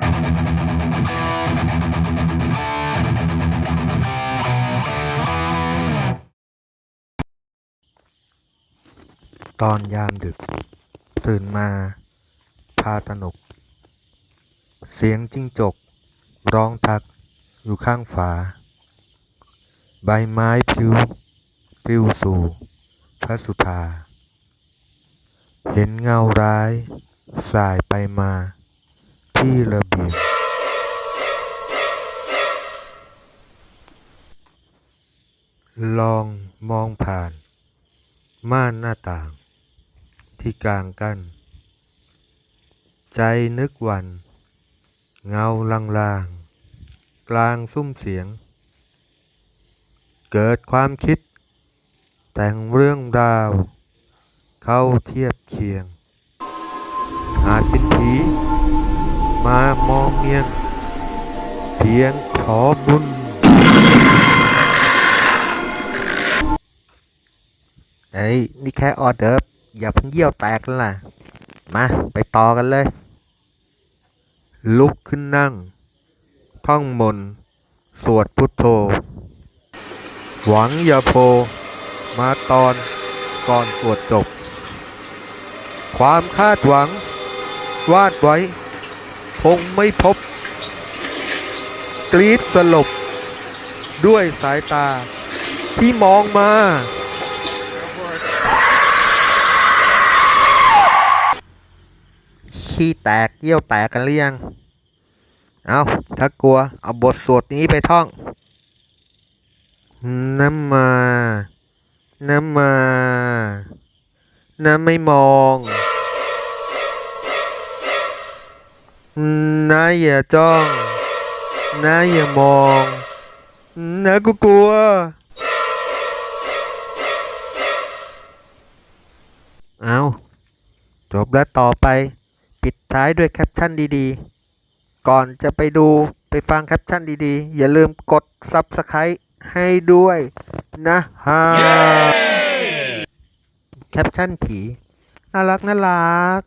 ตอนยามดึก ตื่นมา พาตนก เสียงจิ้งจก ร้องทักอยู่ข้างฝา ใบไม้พลิ้วปลิวสู่พระสุธา เห็นเงาร้าย สายไปมา ที่ระเบียงลองมองผ่าน ม่านหน้าต่าง ที่กลางกั้น ใจนึกวัน เงาลางๆ กลางซุ้มเสียง เกิดความคิด แต่งเรื่องราว เข้าเทียบเคียง อาจเป็นผี มามองเมียงเพียงขอบุญเอ้ยนี่แค่ออเดิร์ฟอย่าเพิ่งเยี่ยวแตกแล้วล่ะ มาไปต่อกันเลย ลุกขึ้นนั่ง ท่องมนสวดพุทโธ หวังยาโพ มาตอนก่อนสวดจบ ความคาดหวัง วาดไว้ คงไม่พบ กรีดสลบ ด้วยสายตา ที่มองมา ขี้แตกเยี่ยวแตกกันหรือยัง เอาถ้ากลัว เอาบทสวดนี้ไปท่อง น้ำมา น้ำมา น้ำไม่มอง น้าอย่าจ้องน้าอย่ามองน้าก็กลัว เอาจบแล้วต่อไป ปิดท้ายด้วยแคปชั่นดีๆ ก่อนจะไปดูไปฟังแคปชั่นดีๆ อย่าลืมกด Subscribe ให้ด้วยนะฮะ แคปชั่นผี น่ารักน่ารัก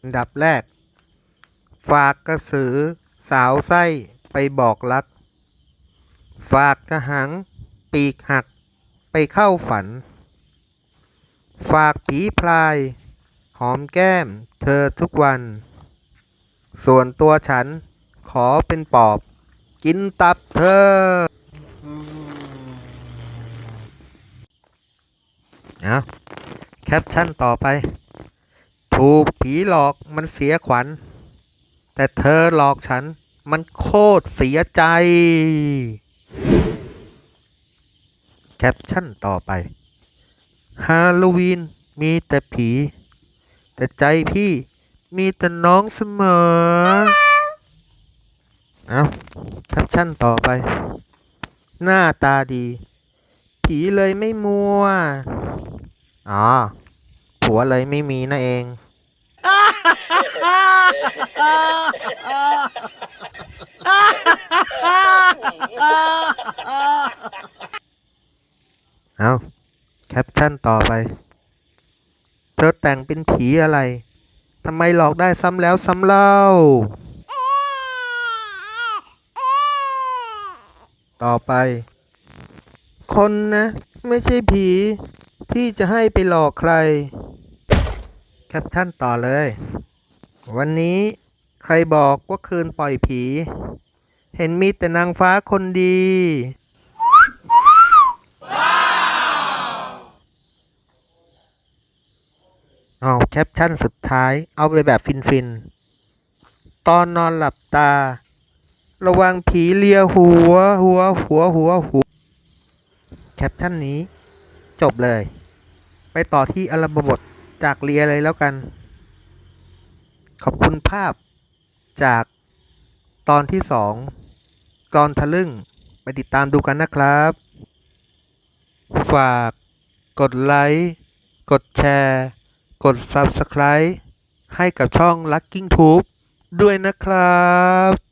อันดับแรก ฝากกระสือสาวไส้ไปบอกรัก ฝากกระหังปีกหักไปเข้าฝัน ฝากผีพลาย หอมแก้มเธอทุกวัน ส่วนตัวฉันขอเป็นปอบ กินตับเธอเอาแคปชั่นต่อไป ถูกผีหลอกมันเสียขวัญ แต่เธอหลอกฉันมันโคตรเสียใจ แคปชั่นต่อไป ฮาโลวีนมีแต่ผี แต่ใจพี่มีแต่น้องเสมอ เอาแคปชั่นต่อไป หน้าตาดี ผีเลยไม่มัว อ๋อ ผัวเลยไม่มีนั่นเอง เอาแคปชั่นต่อไป เธอแต่งเป็นผีอะไร ทำไมหลอกได้ซ้ำแล้วซ้ำเล่า ต่อไป คนนะ ไม่ใช่ผีที่จะให้ไปหลอกใคร แคปชั่นต่อเลย วันนี้ใครบอกว่าคืนปล่อยผี เห็นมีแต่นางฟ้าคนดี เอาแคปชั่นสุดท้ายเอาไปแบบฟินๆตอนนอนหลับตา ระวังผีเลียหัว หัว หัว หัว หัว แคปชั่นนี้ จบเลย ไปต่อที่อารมบทจากเลียเลยแล้วกัน ขอบคุณภาพจากตอนที่สองกรอนทะลึ่ง ไปติดตามดูกันนะครับ ฝากกดไลค์ กดแชร์ กด Subscribe ให้กับช่อง Lucking Tube ด้วยนะครับ